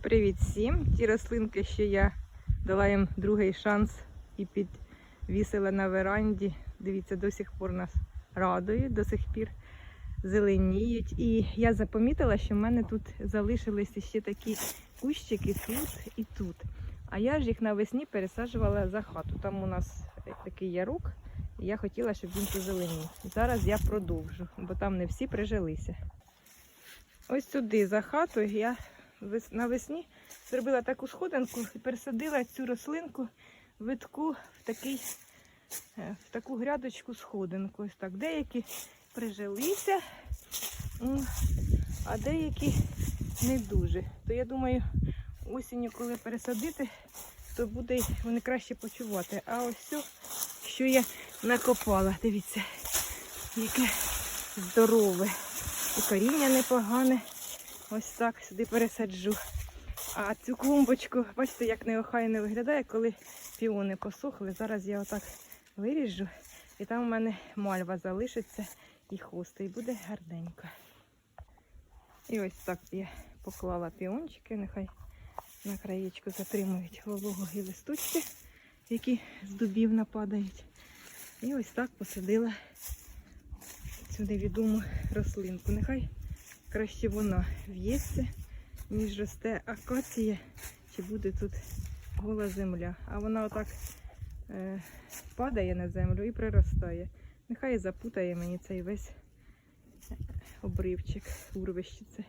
Привіт всім! Ті рослинки, що я дала їм другий шанс і підвісила на веранді. Дивіться, до сих пор нас радують, до сих пір зеленіють. І я запомітила, що в мене тут залишилися ще такі кущики тут і тут. А я ж їх навесні пересаджувала за хату. Там у нас такий ярок, і я хотіла, щоб він позеленів. Зараз я продовжу, бо там не всі прижилися. Ось сюди за хату я навесні зробила таку сходинку і пересадила цю рослинку витку в, такий, е, в таку грядочку сходинку. Ось так. Деякі прижилися, а деякі не дуже. То я думаю, осінню, коли пересадити, то буде вони краще почувати. А ось все, що я накопала, дивіться, яке здорове. І коріння непогане. Ось так сюди пересаджу. А цю клумбочку, бачите, як неохайно виглядає, коли піони посохли. Зараз я отак виріжу, і там у мене мальва залишиться і хости, і буде гарненько. І ось так я поклала піончики, нехай на краєчку затримують вологі листочки, які з дубів нападають. І ось так посадила цю невідому рослинку. Нехай краще вона в'ється, ніж росте акація, чи буде тут гола земля. А вона отак е, падає на землю і приростає. Нехай запутає мені цей весь обривчик, урвище це.